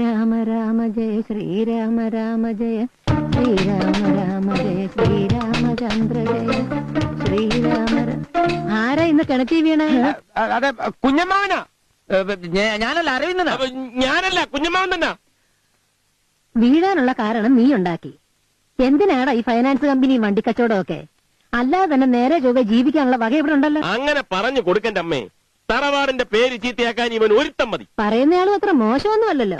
ശ്രീരാമ രാമ ജയ ശ്രീരാമ രാമ ജയ. ശ്രീരാമ രാമ ജയ ശ്രീരാമചന്ദ്ര ജയ. ശ്രീരാമ ആരാ ഇന്ന് കിണറ്റി വീണ? അതെ കുഞ്ഞമ്മാവനാ. ഞാനല്ല അറിയുന്നതാ അപ്പൊ ഞാനല്ല കുഞ്ഞമ്മാവൻ തന്നെ. വീഴാനുള്ള കാരണം നീ ഉണ്ടാക്കി. എന്തിനാടാ ഈ ഫൈനാൻസ് കമ്പനിയും വണ്ടിക്കച്ചവടമൊക്കെ അല്ലാതെ തന്നെ നേരെ ചൊവ്വെ ജീവിക്കാനുള്ള വക ഇവിടെ ഉണ്ടല്ലോ. അങ്ങനെ പറഞ്ഞു കൊടുക്കണ്ട അമ്മേ. തറവാടിന്റെ പേര് ചീത്തയാക്കാൻ ഇവൻ ഒരുത്തം മതി. പറയുന്നയാളും അത്ര മോശമൊന്നുമല്ലല്ലോ.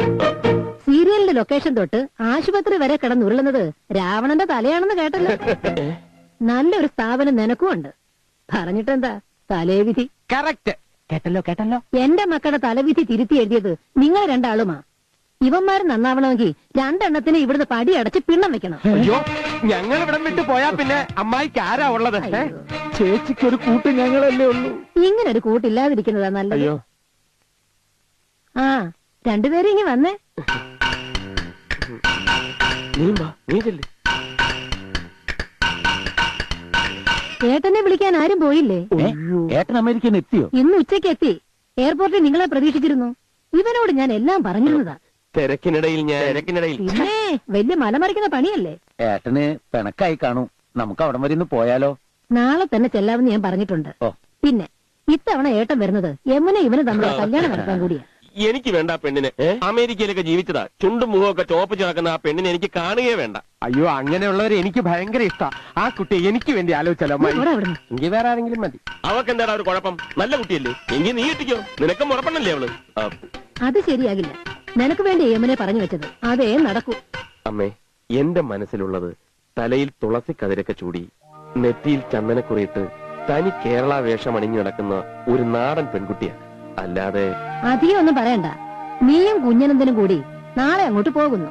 സീരിയലിന്റെ ലൊക്കേഷൻ തൊട്ട് ആശുപത്രി വരെ കിടന്നുരുളുന്നത് രാവണന്റെ തലയാണെന്ന് കേട്ടല്ലോ. നല്ലൊരു സ്ഥാപനം നിനക്കും ഉണ്ട് പറഞ്ഞിട്ടെന്താ തലേവിധി കറക്റ്റ്. കേട്ടല്ലോ കേട്ടല്ലോ. എന്റെ മക്കളുടെ തലവിധി തിരുത്തി എഴുതിയത് നിങ്ങൾ രണ്ടാളുമാ. ഇവന്മാര് നന്നാവണമെങ്കിൽ രണ്ടെണ്ണത്തിന് ഇവിടുന്ന് പടി അടച്ച് പിണ്ണം വെക്കണം. അയ്യോ ഞങ്ങൾ ഇവിടം വിട്ടു പോയാ പിന്നെ അമ്മായിക്ക് ആരാ ഉള്ളത്? ഏ? അയ്യോ. ചേച്ചിക്ക് ഒരു കൂട്ട് ഞങ്ങളല്ലേ ഉള്ളൂ. ഇങ്ങനെ ഒരു കൂട്ടില്ലാതിരിക്കുന്നതാ നല്ലത്. അയ്യോ. ആ രണ്ടുപേരും ഇങ്ങി വന്നേ. നീ വാ നീ ചെല്ല്. ഏട്ടനെ വിളിക്കാൻ ആരും പോയില്ലേ? ഏട്ടൻ അമേരിക്കയിൽ എത്തിയോ? ഇന്ന് ഉച്ചയ്ക്ക് എത്തി. എയർപോർട്ടിൽ നിങ്ങളെ പ്രതീക്ഷിച്ചിരുന്നു. ഇവനോട് ഞാൻ എല്ലാം പറഞ്ഞിരുന്നതാ. തിരക്കിനിടയിൽ ഞാൻ തിരക്കിനിടയിൽ. പിന്നെ വലിയ മലമറിക്കുന്ന പണിയല്ലേ? ഏട്ടന് പിണക്കായി കാണും. നമുക്ക് അവിടം വരെ ഒന്ന് പോയാലോ? നാളെ തന്നെ ചെല്ലാമെന്ന് ഞാൻ പറഞ്ഞിട്ടുണ്ട്. ഓ. പിന്നെ ഇത്തവണ ഏട്ടൻ വരുന്നത് യമുന ഇവന് തമ്മിൽ കല്യാണം നടത്താൻ കൂടിയാ. എനിക്ക് വേണ്ട ആ പെണ്ണിനെ. അമേരിക്കയിലൊക്കെ ജീവിച്ചതാ. ചുണ്ടും മുഖമൊക്കെ ചോപ്പ് ചേർക്കുന്ന ആ പെണ്ണിനെ എനിക്ക് കാണുകയേ വേണ്ട. അയ്യോ അങ്ങനെയുള്ളവരെ എനിക്ക് ഭയങ്കര ഇഷ്ടാ. ആ കുട്ടി എനിക്ക് വേണ്ടി ആലോചിച്ചാലോ എനിക്ക് അവിടുന്ന്. വേറെ ആരെങ്കിലും മതി. അവക്ക് എന്താടാ ഒരു കുഴപ്പം? നല്ല കുട്ടിയല്ലേ. എങ്കിൽ നീ ഇട്ടിക്കോ. നിനക്കും ഉറപ്പണല്ലേ അവൾ? ആ, അത് ശരിയാകില്ല. നിനക്ക് വേണ്ടി യമനെ പറഞ്ഞു വെച്ചത്. അതേ നടക്കൂ. അമ്മേ എന്റെ മനസ്സിലുള്ളത് തലയിൽ തുളസി കതിരൊക്കെ ചൂടി നെറ്റിയിൽ ചന്ദനക്കുറിയിട്ട് തനി കേരള വേഷം അണിഞ്ഞു നടക്കുന്ന ഒരു നാടൻ പെൺകുട്ടിയാണ്. അല്ലാതെ അധികം ഒന്നും പറയണ്ട. നീയും കുഞ്ഞനന്ദനും കൂടി നാളെ അങ്ങോട്ട് പോകുന്നു.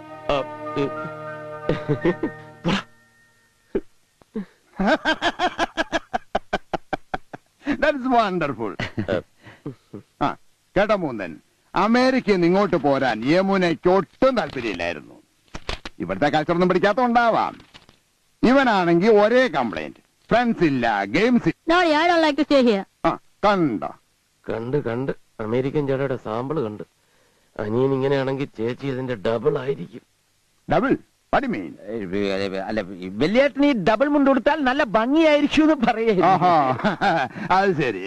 ദാറ്റ്സ് വണ്ടർഫുൾ ആ കേട്ടോ മൂന്നൻ. അമേരിക്കയിൽ നിന്ന് ഇങ്ങോട്ട് പോരാൻ യമുനയ്ക്ക് ഒട്ടും താല്പര്യമില്ലായിരുന്നു. ഇവിടുത്തെ കൾച്ചറൊന്നും പിടിക്കാത്തോണ്ടാവാം ഇവനാണെങ്കിൽ ഒരേ കംപ്ലൈന്റ് ഫ്രണ്ട്സ് ഇല്ല ഗെയിംസ് കണ്ട കണ്ടോ? കണ്ട് കണ്ട്. അമേരിക്കൻ ചേട്ടയുടെ സാമ്പിൾ കണ്ട്. അനിയൻ ഇങ്ങനെയാണെങ്കിൽ ചേച്ചി ഇതിന്റെ ഡബിൾ ആയിരിക്കും. ഡബിൾ അല്ല ഈ ഡബിൾ മുണ്ട് കൊടുത്താൽ നല്ല ഭംഗിയായിരിക്കും എന്ന് പറയുക ആഹാ അത് ശരി.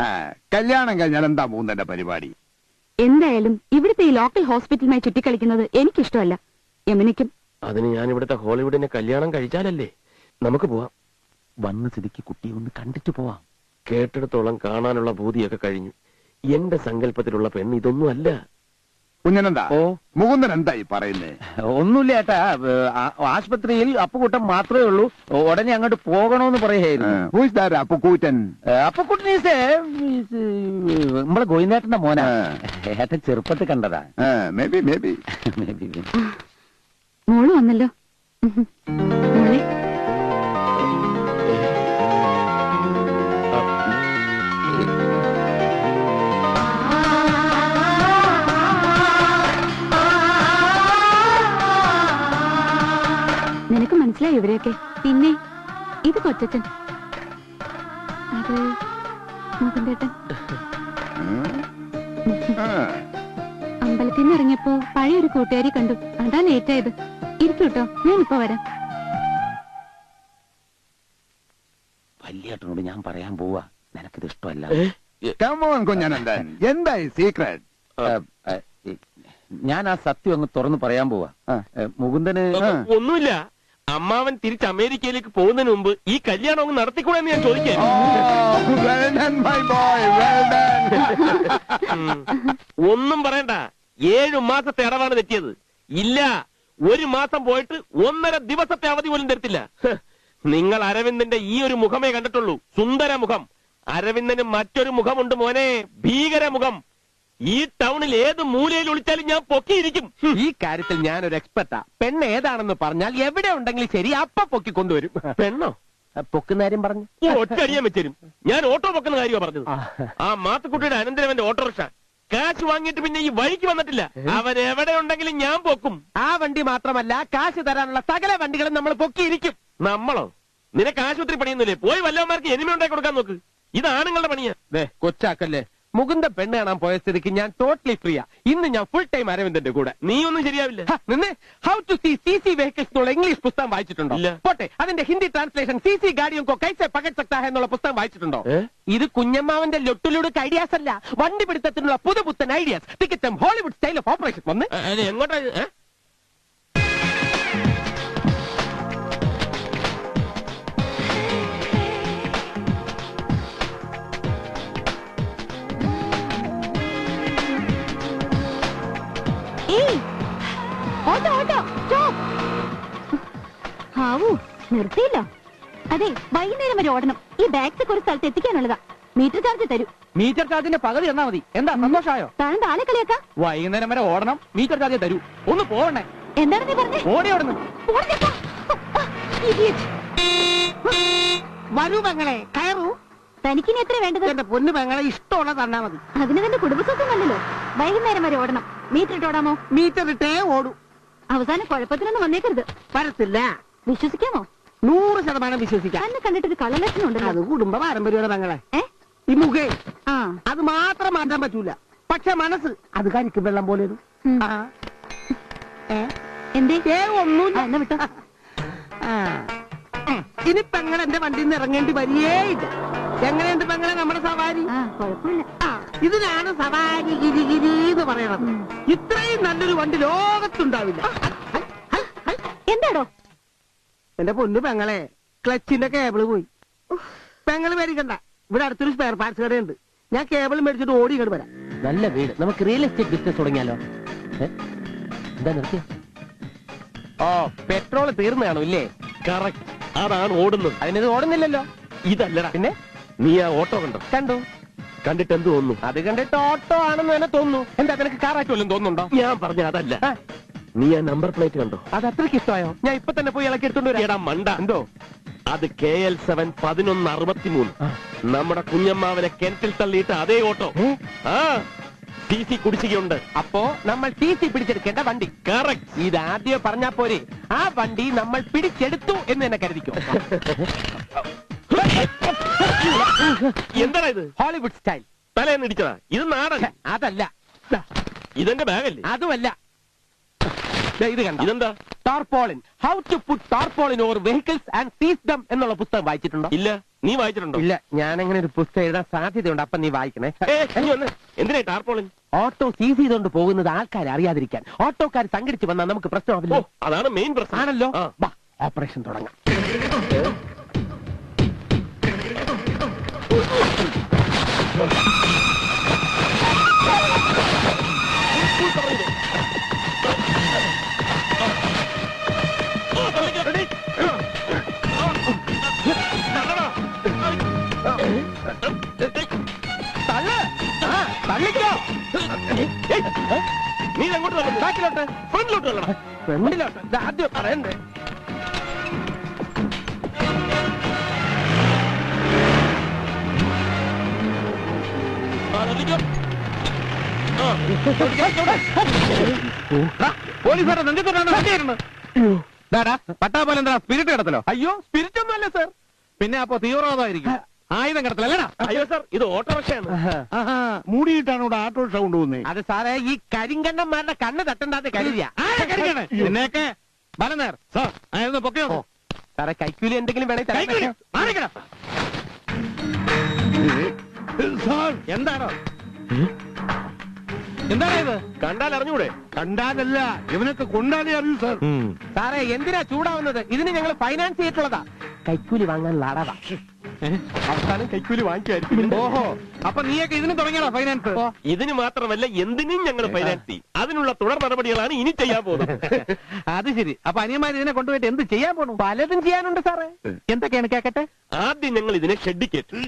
ആ, കല്യാണം കഴിഞ്ഞാൽ എന്താ മൂന്നന്റെ പരിപാടി? എന്തായാലും ഇവിടുത്തെ ഈ ലോക്കൽ ഹോസ്പിറ്റലുമായി ചുറ്റിക്കളിക്കുന്നത് എനിക്കിഷ്ടമല്ല. യമുനയ്ക്കും. അതിന് ഞാൻ ഇവിടുത്തെ ഹോളിവുഡിനെ കല്യാണം കഴിച്ചാലല്ലേ? നമുക്ക് പോവാം. വന്ന സ്ഥിതിക്ക് കുട്ടിയെ ഒന്ന് കണ്ടിട്ട് പോവാം. കേട്ടിടത്തോളം കാണാനുള്ള ഭൂതിയൊക്കെ കഴിഞ്ഞു. എന്റെ സങ്കല്പത്തിലുള്ള പെണ്ണ് ഇതൊന്നും അല്ല കുഞ്ഞനെന്താ ഓ. മുകുന്ദൻ എന്തായി പറയുന്നേ? ഒന്നുമില്ല ഏട്ടാ ആശുപത്രിയിൽ അപ്പുകൂട്ടം മാത്രമേ ഉള്ളൂ. ഉടനെ അങ്ങോട്ട് പോകണമെന്ന് പറയുകയായിരുന്നു. അപ്പുക്കൂറ്റൻ അപ്പൊ കൂറ്റൻ അപ്പുക്കുട്ടൻ ഈസ് നമ്മളെ ഗോവിന്ദേട്ടന്റെ മോനാ. ഏട്ടൻ ചെറുപ്പത്തിൽ കണ്ടതാ. മേബി മേബി മേ മോൾ വന്നല്ലോ. മനസ്സിലായി ഇവരെയൊക്കെ? പിന്നെ ഇത് കൊച്ചൻ അത് മുകുന്ദേട്ടൻ. അമ്പലത്തിൽ നിന്ന് ഇറങ്ങിയപ്പോ പഴയ ഒരു കൂട്ടുകാരി കണ്ടു. അതാ ലേറ്റായത് ഇരിക്കൂട്ടോ ഞാൻ ഇപ്പൊ വരാം. വല്യേട്ടനോട് ഞാൻ പറയാൻ പോവാ. നിനക്കിത് ഇഷ്ടമല്ല. Come on Kunjanandan. എന്തായി സീക്രട്ട് ഞാൻ ആ സത്യം അങ്ങ് തുറന്നു പറയാൻ പോവാ. മുകുന്ദന് ഒന്നുമില്ല. അമ്മാവൻ തിരിച്ച് അമേരിക്കയിലേക്ക് പോകുന്നതിന് മുമ്പ് ഈ കല്യാണം ഒന്ന് നടത്തിക്കൂടെ എന്ന് ഞാൻ ചോദിക്കാം. ഡൺ ഒന്നും പറയണ്ട. ഏഴു മാസത്തെ അടവാണ് തെറ്റിയത്. ഇല്ല ഒരു മാസം പോയിട്ട് ഒന്നര ദിവസത്തെ അവധി പോലും തരത്തില്ല. നിങ്ങൾ അരവിന്ദന്റെ ഈ ഒരു മുഖമേ കണ്ടിട്ടുള്ളൂ. സുന്ദര മുഖം. അരവിന്ദന് മറ്റൊരു മുഖമുണ്ട് മോനെ. ഭീകര മുഖം ഈ ടൗണിൽ ഏത് മൂലയിൽ ഒളിച്ചാലും ഞാൻ പൊക്കിയിരിക്കും. ഈ കാര്യത്തിൽ ഞാൻ ഒരു എക്സ്പെർട്ടാ. പെണ്ണ് ഏതാണെന്ന് പറഞ്ഞാൽ എവിടെ ഉണ്ടെങ്കിലും ശരി അപ്പ പൊക്കി കൊണ്ടുവരും. പെണ്ണോ? പൊക്കുന്ന കാര്യം പറഞ്ഞു. ഒറ്റയടിയാൻ വെച്ചരും. ഞാൻ ഓട്ടോ പൊക്കുന്ന കാര്യമാ പറഞ്ഞത്. ആ. മാത്തുക്കുട്ടിയുടെ അനന്തരവന്റെ ഓട്ടോറിക്ഷ. കാശ് വാങ്ങിയിട്ട് പിന്നെ ഈ വഴിക്ക് വന്നിട്ടില്ല. അവൻ എവിടെ ഉണ്ടെങ്കിലും ഞാൻ പൊക്കും. ആ വണ്ടി മാത്രമല്ല കാശ് തരാനുള്ള സകല വണ്ടികളും നമ്മൾ പൊക്കിയിരിക്കും. നമ്മളോ? നിനക്ക് ആശുപത്രി പണിയൊന്നുമില്ലേ? പോയി വല്ലവന്മാർക്ക് എനിമ ഉണ്ടാക്കി കൊടുക്കാൻ നോക്ക്. ഇത് ആണുങ്ങളുടെ പണിയാ. കൊച്ചാക്കല്ലേ. മുകുന്ദ പെണ്ണ് കാണാൻ പോയ സ്ഥിതിക്ക് ഞാൻ ടോട്ടലി ഫ്രീയാ ഇന്ന് ഞാൻ ഫുൾ ടൈം അരവിന്ദന്റെ കൂടെ. നീ ഒന്നും ശരിയാവില്ല. ഹ, നിന്നെ? How to see see see vehicles എന്നുള്ള ഇംഗ്ലീഷ് പുസ്തകം വായിച്ചിട്ടുണ്ടോ? ഇല്ല. പോട്ടെ അതിന്റെ ഹിന്ദി ട്രാൻസ്ലേഷൻ സി സി ഗാഡിയും കൈസെ പകട് സക്താ ഹെ എന്നുള്ള പുസ്തകം വായിച്ചിട്ടുണ്ടോ? ഏ? ഇത് കുഞ്ഞമ്മാവന്റെ ലൊട്ടുലുടുക്ക് ഐഡിയാസ് അല്ല. വണ്ടി പിടുത്തത്തിനുള്ള പുതുപുത്തൻ ഐഡിയാസ് തികച്ചും ഹോളിവുഡ് സ്റ്റൈൽ ഓഫ് ഓപ്പറേഷൻ വന്ന്. എങ്ങോട്ടാ ഹാവൂ നിർത്തിയില്ല. അതെ വൈകുന്നേരം വരെ ഓടണം. ഈ ബാഗ്സ് ഒരു സ്ഥലത്ത് എത്തിക്കാനുള്ളതാ. മീറ്റർ ചാർജ് തരൂ. മീറ്റർ ചാർജിന്റെ പകുതി തന്നാ മതി. എന്താ സന്തോഷമായോ താഴെ ആളെ കളിയാക്കാം. വൈകുന്നേരം വരെ ഓടണം മീറ്റർ ചാർജ് തരൂ. ഒന്ന് പോകണേ എന്താണ് നീ പറഞ്ഞു? ഓടി ഓടുന്നു. idiot. വരൂ പെങ്ങളെ കയറൂ. തനിക്കിനി എത്ര വേണ്ടത്? എന്റെ പൊന്നു പെങ്ങളെ ഇഷ്ടമുള്ള തന്നാ മതി. അതിന് തന്റെ കുടുംബസ്വത്വം അല്ലല്ലോ വൈകുന്നേരം വരെ ഓടണം. മീറ്റർ ഇട്ടോടാമോ? മീറ്റർ ഇട്ടേ ഓടൂ. അവസാനം കുഴപ്പത്തിനൊന്നും വന്നേക്കരുത്. വരത്തില്ല. വിശ്വസിക്കാമോ? നൂറ് ശതമാനം വിശ്വസിക്കാം. തന്നെ കണ്ടിട്ടൊരു കള്ളലക്ഷണം അത് ഉണ്ടല്ലോ കുടുംബ പാരമ്പര്യമാണ് തങ്ങളെ ഏ? ഈ മുഖേ. ആ. അത് മാത്രം മാറ്റാൻ പറ്റൂല. പക്ഷെ മനസ്സ് അത് കരിക്ക് വെള്ളം പോലെ ഒരു. ഉം. ഏ? എന്തേ? ഒന്നുമില്ല. ആ, എന്നാ വിട്ടോ. ആ. ഉം. ഇനി പെങ്ങളെ എന്റെ വണ്ടിയിൽ നിന്ന് ഇറങ്ങേണ്ടി വരികേയില്ല എങ്ങനെയുണ്ട് പെങ്ങളെ നമ്മുടെ സവാരി? ആ കുഴപ്പമില്ല. ആ, ഇതിനാണ് സവാരി ഗിരിഗിരി എന്ന് പറയണത്. ഇത്രയും നല്ലൊരു വണ്ടി ലോകത്തുണ്ടാവില്ല. എന്താടോ? എന്റെ പൊന്നു പെങ്ങളെ ക്ലച്ചിന്റെ കേബിൾ പോയി. പെങ്ങൾ മേടിക്കണ്ട ഇവിടെ അടുത്തൊരു സ്പെയർ പാർട്സ് കടയുണ്ട്. ഞാൻ കേബിൾ മേടിച്ചിട്ട് ഓടി ഇങ്ങോട്ട് വരാം. നല്ല വീട്. നമുക്ക് റിയൽ എസ്റ്റേറ്റ് ബിസിനസ് തുടങ്ങിയാലോ? എന്താ നിർത്തിയ? ഓ പെട്രോൾ തീർന്നാണോ ഇല്ലേ? കറക്റ്റ് അതാണ് ഓടുന്നത്. അതിനത് ഓടുന്നില്ലല്ലോ. ഇതല്ലടാ. പിന്നെ? നീ ആ ഓട്ടോ കണ്ടോ? കണ്ടു. കണ്ടിട്ട് എന്ത് തോന്നുന്നു? അത് കണ്ടിട്ട് ഓട്ടോ ആണെന്ന് തന്നെ തോന്നുന്നു. എന്താ നിനക്ക് കാറായിട്ട് വല്ലതും തോന്നുന്നുണ്ടോ? ഞാൻ പറഞ്ഞ അതല്ല. നീ ആ നമ്പർ പ്ലേറ്റ് കണ്ടോ? അത് അത്രയ്ക്ക് ഇഷ്ടമായോ? ഞാൻ ഇപ്പൊ തന്നെ പോയി ഇളക്കി എടുത്തോണ്ട് മണ്ട. എന്തോ? അത് കെ എൽ സെവൻ പതിനൊന്ന് അറുപത്തിമൂന്ന്. നമ്മുടെ കുഞ്ഞമ്മാവനെ കിണറ്റിൽ തള്ളിയിട്ട് അതേ ഓട്ടോ. ആ ടി സി കുടിശ്ശികയുണ്ട്. അപ്പോ നമ്മൾ ടി സി പിടിച്ചെടുക്കേണ്ട വണ്ടി. കറക്റ്റ് ഇത് ആദ്യം പറഞ്ഞാ പോരെ. ആ വണ്ടി നമ്മൾ പിടിച്ചെടുത്തു എന്ന് തന്നെ കരുതിക്കും. എന്താണ് ഇത്? Hollywood style. തലേന്ന് ഇടിച്ചതാ. ഇത് നാടൻ. അതല്ല. ഇതെന്റെ ബാഗല്ലേ? അതുമല്ല. ഇത് കണ്ട? ഇതെന്താ? Tarpaulin how to put tarpaulin over vehicles and sees them എന്നുള്ള പുസ്തകം വായിച്ചിട്ടുണ്ടോ? ഇല്ല. നീ വായിച്ചിട്ടുണ്ടോ? ഇല്ല. ഞാൻ അങ്ങനെ ഒരു പുസ്തകം എഴുതാൻ സാധ്യതയുണ്ട്. അപ്പൊ നീ വായിക്കണേ. എന്തിനാ ടാർപോളിൻ ഓട്ടോ സീസ് ചെയ്തുകൊണ്ട് പോകുന്നത് ആൾക്കാരെ അറിയാതിരിക്കാൻ. ഓട്ടോക്കാർ സംഘടിച്ച് വന്നാൽ നമുക്ക് പ്രശ്നമാവില്ല. അതാണ് മെയിൻ പ്രശ്നം. ആണല്ലോ? ആ. വാ ഓപ്പറേഷൻ തുടങ്ങാം. തള്ള് ആദ്യം പറയണ്ടേ. പോലീസുകാരെ നെഞ്ചത്തോട്ടാണ് വണ്ടിയിരുന്നത് പട്ടാ പോലെ എന്താ സ്പിരിറ്റ് കിടത്തലോ? അയ്യോ സ്പിരിറ്റ് ഒന്നും അല്ല സർ. പിന്നെ അപ്പൊ തീവ്രവാദമായിരിക്കും. ആയുധം കിടത്തലല്ലേടാ. അയ്യോ സാർ ഇത് ഓട്ടോറിക്ഷയാണ്. ആഹാ. മൂടിയിട്ടാണ് ഇവിടെ ഓട്ടോറിക്ഷ കൊണ്ടുപോകുന്നത് അത് സാറേ ഈ കരിങ്കണ്ണന്മാരുടെ കണ്ണ് തട്ടണ്ടാത്ത കരുതിയ നിന്നെയൊക്കെ ബലനേർ സാർ ആയിരുന്നു? പൊക്കയോ? സാറേ കൈക്കൂലി എന്തെങ്കിലും വേണേ തരാൻ കൈക്കൂലി, പറ്റുമോ? മാറിക്കടാ. സാർ. എന്താണോ? എന്താണ് ഇത്? കണ്ടാൽ അറിഞ്ഞൂടെ കണ്ടാലല്ല ഇവനൊക്കെ കൊണ്ടാലേ അറിയൂ സാർ. സാറേ എന്തിനാ ചൂടാവുന്നത്? ഇതിന് ഞങ്ങൾ ഫൈനാൻസ് ചെയ്തിട്ടുള്ളതാ. കൈക്കൂലി വാങ്ങാൻ അടവാ. അവസാനം കൈക്കൂലി വാങ്ങിക്കായിരിക്കും ഓഹോ. അപ്പൊ നീയൊക്കെ ഇതിന് തുടങ്ങിയാ ഫൈനാൻസ് ഇതിന് മാത്രമല്ല എന്തിനും ഞങ്ങൾ ഫൈനാൻസ് ചെയ്യും. അതിനുള്ള തുടർ നടപടികളാണ് ഇനി ചെയ്യാൻ പോകുന്നത്. അത് ശരി. അപ്പൊ അനിയന്മാർ ഇതിനെ കൊണ്ടുപോയിട്ട് എന്ത് ചെയ്യാൻ പോണു? പലതും ചെയ്യാനുണ്ട് സാറേ. എന്തൊക്കെയാണ് കേക്കട്ടെ? ആദ്യം ഞങ്ങൾ ഇതിനെ ഷെഡി കയറ്റും.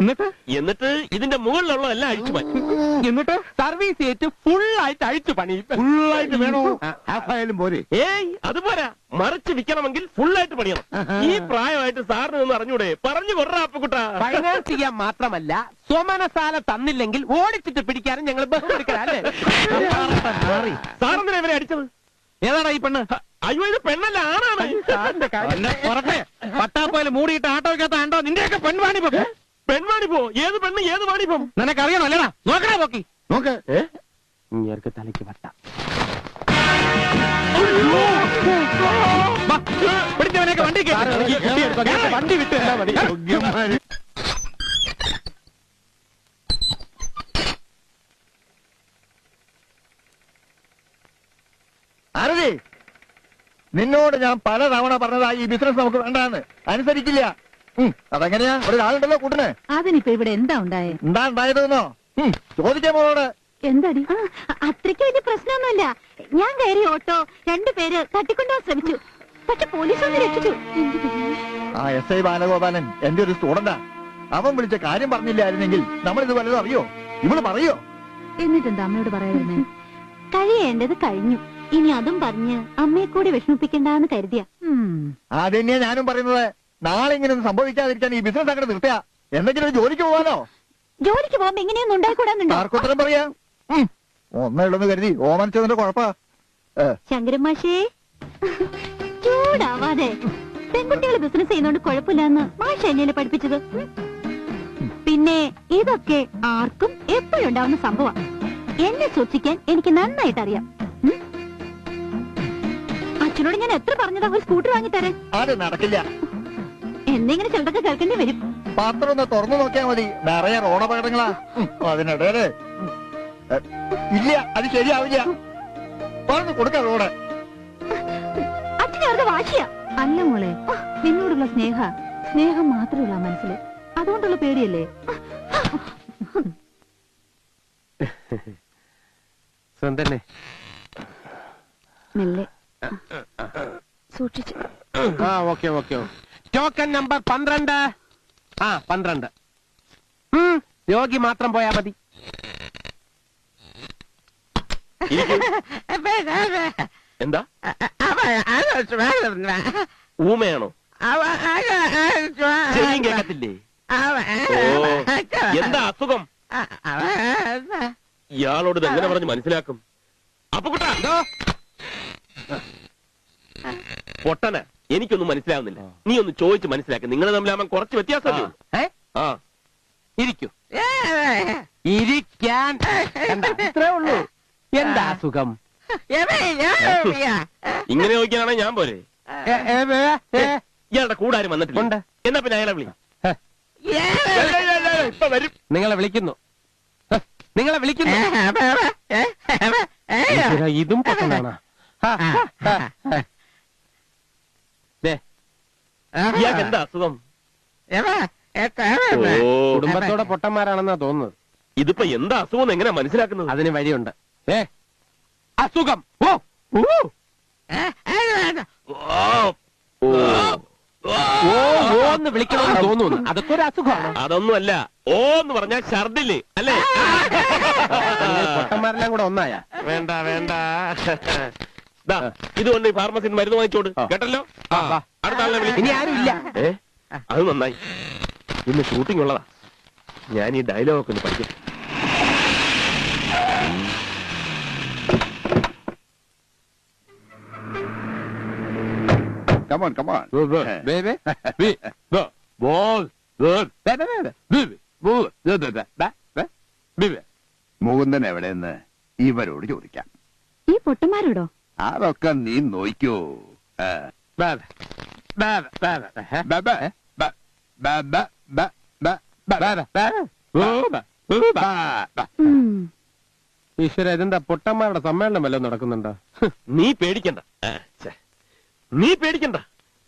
എന്നിട്ട്? എന്നിട്ട് ഇതിന്റെ മുകളിലുള്ള എല്ലാം അഴിച്ചു പണി എന്നിട്ട്? സർവീസ് ചെയ്തിട്ട് ഫുൾ ആയിട്ട് അഴിച്ചു പണിയും. ഫുള്ളായിട്ട് വേണോ? ആയാലും പോരെ. ഏയ് അതുപോലെ മറിച്ച് വിൽക്കണമെങ്കിൽ ആയിട്ട് പണിയണം. ഈ പ്രായമായിട്ട് സാറിന് ഒന്ന് അറിഞ്ഞൂടെ? പറഞ്ഞു കൊറ അപ്പക്കുട്ട. ഫൈനാൻസ് ചെയ്യാൻ മാത്രമല്ല സ്വമനസാല തന്നില്ലെങ്കിൽ ഓടിച്ചിട്ട് പിടിക്കാനും ഞങ്ങൾ ബസ് എടുക്കലല്ലേ സാറെന്തിനാ ഇവരെ അടിച്ചത്? ഏതാടാ ഈ പെണ്ണ്? അയ്യോ ഇത് പെണ്ണല്ല ആണാണ്. പട്ടാപ്പോയിൽ മൂടിയിട്ട് ആട്ടോയ്ക്കകത്ത് ആണ്ടോ? നിന്റെയൊക്കെ പെൺവാണിപ്പം. പെൺവാണിപ്പോ? ഏത് പെണ്ണ് ഏത് വാണിപ്പം? നിനക്കറിയണോ അല്ലടാ? നോക്കടാ നോക്കി. നോക്ക് ഇങ്ങേർക്ക് തലയ്ക്ക് വട്ട പിടിച്ചവനെയൊക്കെ വണ്ടി. വണ്ടി വിട്ട് തന്നാ മതി യോഗ്യന്മാര്. ആരതി നിന്നോട് ഞാൻ പല തവണ പറഞ്ഞതാ ഈ ബിസിനസ് നമുക്ക് വേണ്ടാന്ന്. അനുസരിക്കില്ല. അതെങ്ങനെയാ? ഒരാളുണ്ടല്ലോ കൂട്ടിന്. അതിനിപ്പോ ഇവിടെ എന്താ ഉണ്ടായേ? എന്താ ഉണ്ടായതെന്നോ? ചോദിച്ചേ ചോദിക്കാൻ മോളോട്. എന്താടി? അത്രയ്ക്ക് വലിയ പ്രശ്നമൊന്നുമില്ല. ഞാൻ കയറി ഓട്ടോ രണ്ടുപേര് തട്ടിക്കൊണ്ടുപോകാൻ ശ്രമിച്ചു. പക്ഷെ പോലീസ് ഒന്ന് രക്ഷിച്ചു. ആ എസ് ഐ ബാലഗോപാലൻ എന്റെ ഒരു സ്റ്റുഡന്റാ. അവൻ വിളിച്ച കാര്യം പറഞ്ഞില്ലായിരുന്നെങ്കിൽ നമ്മൾ ഇത് വല്ലതും അറിയോ? ഇവൾ പറയോ? എന്നിട്ടെന്താ അമ്മയോട് പറയാതിരുന്നേ? കഴിയേണ്ടത് കഴിഞ്ഞു. ഇനി അതും പറഞ്ഞ് അമ്മയെ കൂടി വിഷമിപ്പിക്കണ്ടെന്ന് കരുതിയ. അതന്നെയാ ഞാനും പറയുന്നത്. നാളെ ഇങ്ങനെ സംഭവിക്കാതിരിക്കാൻ ഈ ബിസിനസ് അങ്ങനെ നിർത്തിയാ. എന്തെങ്കിലും ഒരു ജോലിക്ക് പോവാനോ? ജോലിക്ക് പോകുമ്പോ ഇങ്ങനെയൊന്നും ഉണ്ടായിക്കൂടാന്നുണ്ടോ? പറയാ? ഒന്നുള്ളെന്ന് ഒന്നേ ഉള്ളെന്ന് കരുതി. ഓമനിച്ചതിന്റെ കുഴപ്പാ. ശങ്കരമാഷേ ചൂടാവാതെ. പെൺകുട്ടികൾ ബിസിനസ് ചെയ്യുന്നോണ്ട് കുഴപ്പമില്ലെന്ന് മാഷ എന്നെ പഠിപ്പിച്ചത്? പിന്നെ ഇതൊക്കെ ആർക്കും എപ്പോഴുണ്ടാവുന്ന സംഭവം. എന്നെ സൂക്ഷിക്കാൻ എനിക്ക് നന്നായിട്ട് അറിയാം. അച്ഛനോട് ഞാൻ എത്ര പറഞ്ഞതാ? ഒരു സ്കൂട്ടർ വാങ്ങിത്തരാൻ അത് നടക്കില്ല. എന്തെങ്കിലും ചിലതൊക്കെ കേൾക്കേണ്ടി വരും? പാത്രം ഒന്ന് തുറന്നു നോക്കിയാ മതി. നിറയെ റോഡപകടങ്ങളാ അതിനിടയിൽ ഇല്ല അത് ശരിയാവില്ല. പറഞ്ഞു കൊടുക്കാം റോഡ്. അച്ഛനെ അവരുടെ വാശിയാ. അല്ല മോളെ നിന്നോടുള്ള സ്നേഹ സ്നേഹം മാത്രമുള്ള മനസ്സിൽ അതുകൊണ്ടുള്ള പേടിയല്ലേ? സ്വന്തന്നെ മെല്ലെ. സൂക്ഷിച്ചു. ആ ഓക്കെ ഓക്കെ ടോക്കൺ നമ്പർ പന്ത്രണ്ട്. ആ പന്ത്രണ്ട്. രോഗി മാത്രം പോയാ മതി. എന്താ? ഊമയാണോ? എന്താ അസുഖം? ഇയാളോട് എങ്ങനെ പറഞ്ഞ് മനസ്സിലാക്കും? അപ്പൊ കുട്ടാ പൊട്ടന എനിക്കൊന്നും മനസ്സിലാവുന്നില്ല. നീ ഒന്ന് ചോദിച്ച് മനസ്സിലാക്കി. നിങ്ങൾ തമ്മിലാവാൻ കുറച്ച് വ്യത്യാസമല്ലേ ഉള്ളൂ. ഏ? ആ. ഇരിക്കൂ. ഇരിക്കാൻ. കണ്ടോ? ഇത്രേ ഉള്ളൂ. എന്താ സുഖം ഇങ്ങനെ നോക്കിയാണെ ഞാൻ പോരെ? ഏ, ഏ, ഏ, ഏ. ഇയാളുടെ കൂടാരും വന്നിട്ടില്ല? എന്നാ പിന്നെ അയാളെ വിളി. ഹെ, ഇപ്പൊ വരും. നിങ്ങളെ വിളിക്കുന്നു. ഹെ, നിങ്ങളെ വിളിക്കുന്നു. ഈശ്വരാ, ഇതും പൊട്ടനാണ്? ഇയാൾക്ക് എന്താ അസുഖം? ഓ കുടുംബത്തോടെ പൊട്ടന്മാരാണെന്നാ തോന്നുന്നത്. ഇതിപ്പോ എന്താ അസുഖം എങ്ങനെ മനസ്സിലാക്കുന്നത്? അതിന് വഴിയുണ്ട്. ഏ അസുഖം. ഓ വിളിക്കണമെന്ന് തോന്നുന്നു. അതൊക്കെ ഒരു അസുഖമാണ്. അതൊന്നുമല്ല. ഓ എന്ന് പറഞ്ഞാൽ ഛർദിൽ അല്ലേ? പൊട്ടന്മാരെല്ലാം കൂടെ ഒന്നായ? വേണ്ട വേണ്ട. ഇതുകൊണ്ട് ഈ ഫാർമസിന്ന് മരുന്ന് വാങ്ങിച്ചോട് കേട്ടല്ലോ. അടുത്ത വിളി. ഇനി ആരും ഇല്ല അത് നന്നായി. ഇന്ന് ഷൂട്ടിംഗ് ഉള്ളതാ. ഞാൻ ഈ ഡയലോഗ് ഒക്കെ ഒന്ന് പഠിക്കും Come on, come on. Mukundan എവിടെയെന്ന് ഇവരോട് ചോദിക്കാം. ഈ പൊട്ടന്മാരോടോ അതൊക്കെ നീ നോയിക്കോ ഈശ്വര ഇതെന്താ പൊട്ടന്മാരുടെ സമ്മേളനം വല്ലതും നടക്കുന്നുണ്ടോ നീ പേടിക്കണ്ട നീ പേടിക്കണ്ട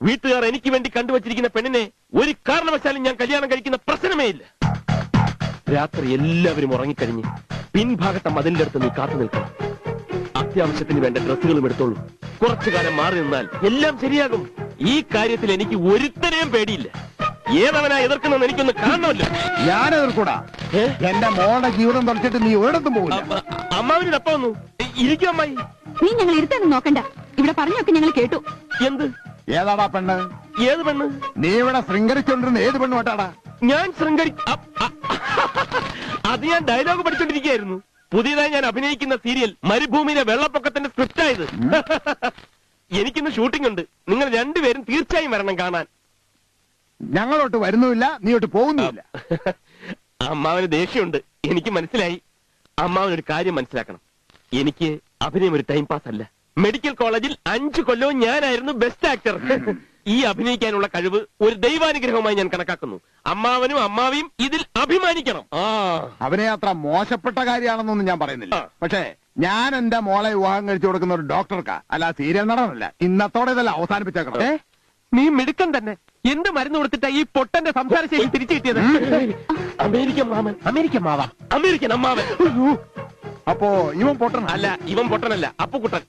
വീട്ടുകാർ എനിക്ക് വേണ്ടി കണ്ടുവച്ചിരിക്കുന്ന പെണ്ണിനെ ഒരു കാരണവശാലും ഞാൻ കല്യാണം കഴിക്കുന്ന പ്രശ്നമേ ഇല്ല രാത്രി എല്ലാവരും ഉറങ്ങിക്കഴിഞ്ഞ് പിൻഭാഗത്തെ മതിലിന്റെ അടുത്ത് നീ കാത്തു നിൽക്കണം അത്യാവശ്യത്തിന് വേണ്ട ഡ്രസ്സുകളും എടുത്തോളൂ. കുറച്ചു കാലം മാറി നിന്നാൽ എല്ലാം ശരിയാകും. ഈ കാര്യത്തിൽ എനിക്ക് ഒരുത്തരെയും പേടിയില്ല. ഏതവനാ എതിർക്കുന്ന എനിക്കൊന്ന് കാണണമല്ലോ. ഞാൻ എതിർക്കൂടാ? എന്റെ മോളുടെ ജീവിതം തുറച്ചിട്ട് നീ ഒരിടത്തും പോകില്ല അമ്മാവിന് തപ്പ വന്നു? ഇരിക്കും അമ്മായി. നീ ഞങ്ങൾ ഇരുത്തൊന്നും നോക്കണ്ട. ഇവിടെ പറഞ്ഞൊക്കെ ഞങ്ങൾ കേട്ടു. എന്ത്? ഏതാടാ പെണ്ണ്? ഏത് പെണ്ണ്? നീ ഇവിടെ ശൃംഗരിച്ചോണ്ടിരുന്ന ഏത് പെണ്ണ് വേട്ടാടാ ഞാൻ ശൃംഗരി അത് ഞാൻ ഡയലോഗ് പഠിച്ചോണ്ടിരിക്കുകയായിരുന്നു. പുതിയതായി ഞാൻ അഭിനയിക്കുന്ന സീരിയൽ മരുഭൂമിയിലെ വെള്ളപ്പൊക്കത്തിന്റെ സ്ക്രിപ്റ്റ് ആയത് എനിക്കിന്ന് ഷൂട്ടിംഗ് ഉണ്ട്. നിങ്ങൾ രണ്ടുപേരും തീർച്ചയായും വരണം കാണാൻ. ഞങ്ങളോട്ട് വരുന്നില്ല നീയോട്ട് പോകുന്നില്ല അമ്മാവന് ദേഷ്യമുണ്ട്. എനിക്ക് മനസ്സിലായി. അമ്മാവൻ ഒരു കാര്യം മനസ്സിലാക്കണം. എനിക്ക് അഭിനയം ഒരു ടൈം പാസ് അല്ല. മെഡിക്കൽ കോളേജിൽ അഞ്ചു കൊല്ലവും ഞാനായിരുന്നു ബെസ്റ്റ് ആക്ടർ ഈ അഭിനയിക്കാനുള്ള കഴിവ് ഒരു ദൈവാനുഗ്രഹമായി ഞാൻ കണക്കാക്കുന്നു. അമ്മാവനും അമ്മാവിയും ഇതിൽ അഭിമാനിക്കണം. ആ. അവനെ അത്ര മോശപ്പെട്ട കാര്യമാണെന്നൊന്നും ഞാൻ പറയുന്നില്ല. പക്ഷേ ഞാൻ എന്റെ മോളെ വിവാഹം കഴിച്ചു കൊടുക്കുന്ന ഒരു ഡോക്ടർക്കാ. അല്ല സീരിയൽ നടനല്ല. ഇന്നത്തോടെ ഇതല്ല അവസാനിപ്പിച്ചേക്കണം. നീ മിടുക്കൻ തന്നെ. എന്ത് മരുന്ന് കൊടുത്തിട്ടാ ഈ പൊട്ടന്റെ സംസാര സംസാരശേഷി തിരിച്ചു കിട്ടിയത്? അമേരിക്കൻ മാമൻ. അമേരിക്കൻ മാവ. അമേരിക്കൻ അമ്മാവൻ. അപ്പോ ഇവൻ പൊട്ടൻ അല്ല ഇവൻ പൊട്ടനല്ല. അപ്പുക്കുട്ടൻ.